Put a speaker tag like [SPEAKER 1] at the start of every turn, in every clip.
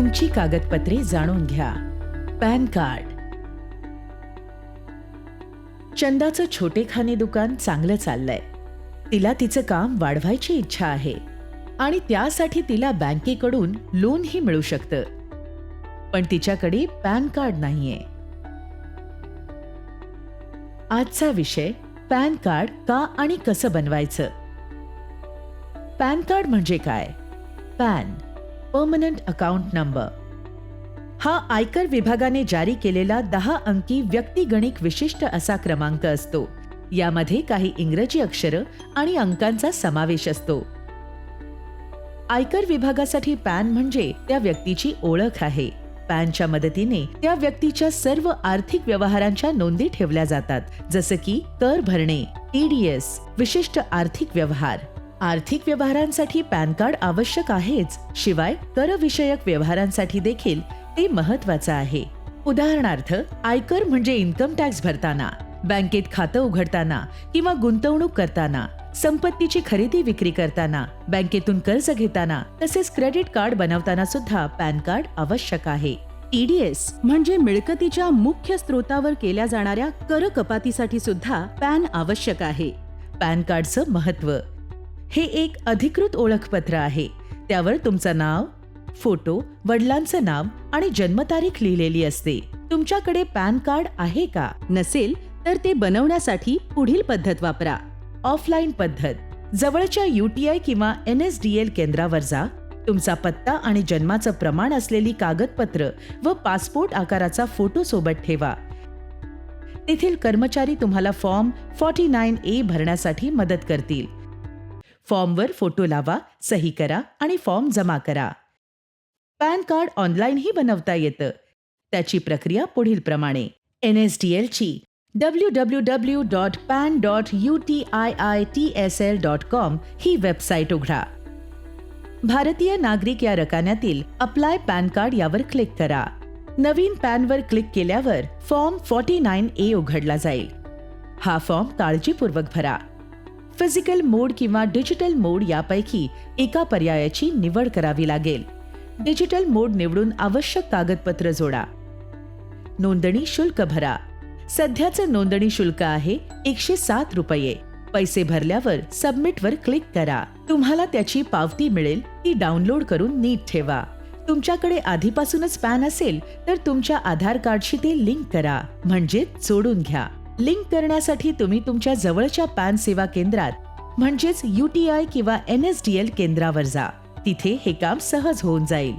[SPEAKER 1] तुमची कागदपत्रे जाणून घ्या. Pan card. चंदाचं छोटेखाने दुकान चांगलं चाललंय. तिला तिचं काम वाढवायची इच्छा आहे आणि त्यासाठी तिला बँकेकडून लोनही मिळू शकतं. पण तिच्याकडे पॅन कार्ड नाहीये. आजचा विषय पॅन कार्ड का आणि कसं बनवायचं? पॅन कार्ड म्हणजे काय? पॅन. परमनंट अकाउंट नंबर हा आयकर विभागाने जारी केलेला दहा अंकी व्यक्तिगणिक विशिष्ट असा क्रमांक असतो. यामध्ये काही इंग्रजी अक्षरं आणि अंकांचा समावेश असतो. आयकर विभागासाठी पॅन म्हणजे त्या व्यक्तीची ओळख आहे. पॅनच्या मदतीने त्या व्यक्तीच्या सर्व आर्थिक व्यवहारांच्या नोंदी ठेवल्या जातात. जसं की कर भरणे टीडीएस विशिष्ट आर्थिक व्यवहार. आर्थिक व्यवहारांसाठी पॅन कार्ड आवश्यक आहेच. शिवाय करविषयक व्यवहारांसाठी देखील ते महत्वाचं आहे. उदाहरणार्थ आयकर म्हणजे इन्कम टॅक्स भरताना बँकेत खातं उघडताना किंवा गुंतवणूक करताना संपत्तीची खरेदी विक्री करताना बँकेतून कर्ज घेताना तसेच क्रेडिट कार्ड बनवताना सुद्धा पॅन कार्ड आवश्यक आहे. टीडीएस म्हणजे मिळकतीच्या मुख्य स्रोतावर केल्या जाणाऱ्या कर कपातीसाठी सुद्धा पॅन आवश्यक आहे. पॅन कार्डचं महत्त्व हे एक अधिकृत ओळखपत्र आहे. त्यावर तुमचं नाव फोटो वडिलांचं नाव आणि जन्मतारीख लिहिलेली असते. तुमच्याकडे पॅन कार्ड आहे का? नसेल तर ते बनवण्यासाठी पुढील पद्धत वापरा. ऑफलाईन पद्धत. जवळच्या युटीआय किंवा एन एस डी एल केंद्रावर जा. तुमचा पत्ता आणि जन्माचं प्रमाण असलेली कागदपत्र व पासपोर्ट आकाराचा फोटो सोबत ठेवा. तेथील कर्मचारी तुम्हाला फॉर्म फॉर्टी नाईन ए भरण्यासाठी मदत करतील. फॉर्मवर फोटो लावा सही करा आणि फॉर्म जमा करा. पॅन कार्ड ऑनलाईनही बनवता येतं. त्याची प्रक्रिया पुढील प्रमाणे. N S D एलची W W W dot PAN dot U T I I T S L dot com he website उघडा. भारतीय नागरिक या रकान्यातील अप्लाय पॅन कार्ड यावर क्लिक करा. नवीन पॅनवर क्लिक केल्यावर फॉर्म फॉर्टी नाईन ए उघडला जाईल. हा फॉर्म काळजीपूर्वक भरा. फिजिकल मोड किंवा डिजिटल मोड यापैकी एका पर्यायाची निवड करावी लागेल. डिजिटल मोड निवडून आवश्यक कागदपत्र जोडा. नोंदणी शुल्क भरा. सध्याचं नोंदणी शुल्क आहे एकशे सात रुपये. पैसे भरल्यावर सबमिटवर क्लिक करा. तुम्हाला त्याची पावती मिळेल ती डाउनलोड करून नीट ठेवा. तुमच्याकडे आधीपासूनच पॅन असेल तर तुमच्या आधार कार्डशी ते लिंक करा. म्हणजे जोडून घ्या. लिंक करण्यासाठी तुम्ही तुमच्या जवळच्या पॅन सेवा केंद्रात म्हणजेच यू टी आय किंवा एन एस डी एल केंद्रावर जा. तिथे हे काम सहज होऊन जाईल.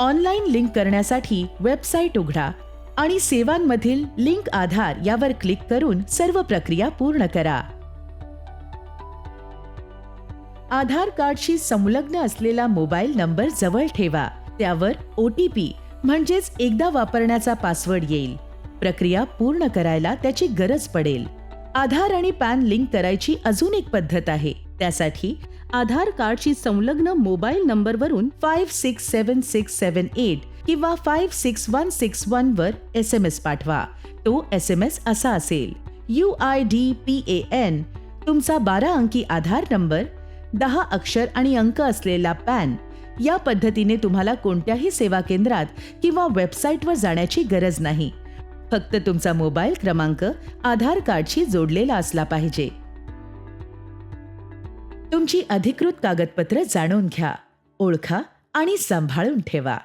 [SPEAKER 1] ऑनलाईन लिंक करण्यासाठी वेबसाईट उघडा आणि सेवांमधील लिंक आधार यावर क्लिक करून सर्व प्रक्रिया पूर्ण करा. आधार कार्डशी संलग्न असलेला मोबाईल नंबर जवळ ठेवा. त्यावर ओ टी पी म्हणजेच एकदा वापरण्याचा पासवर्ड येईल. प्रक्रिया पूर्ण करायला त्याची गरज पडेल. आधार आणि पॅन लिंक करायची अजून एक पद्धत आहे. त्यासाठी आधार कार्डशी संलग्न मोबाईल नंबरवरून five six seven six seven eight किंवा five six one six one वर एस एम एस पाठवा. तो एस एम एस असा असेल. U I D P A N तुमचा बारा अंकी आधार नंबर दहा अक्षर आणि अंक असलेला पॅन. या पद्धतीने तुम्हाला कोणत्याही सेवा केंद्रात किंवा वेबसाईटवर जाण्याची गरज नाही. फक्त तुमचा मोबाईल क्रमांक आधार कार्डशी जोडलेला असला पाहिजे. तुमची अधिकृत कागदपत्र जाणून घ्या ओळखा आणि सांभाळून ठेवा.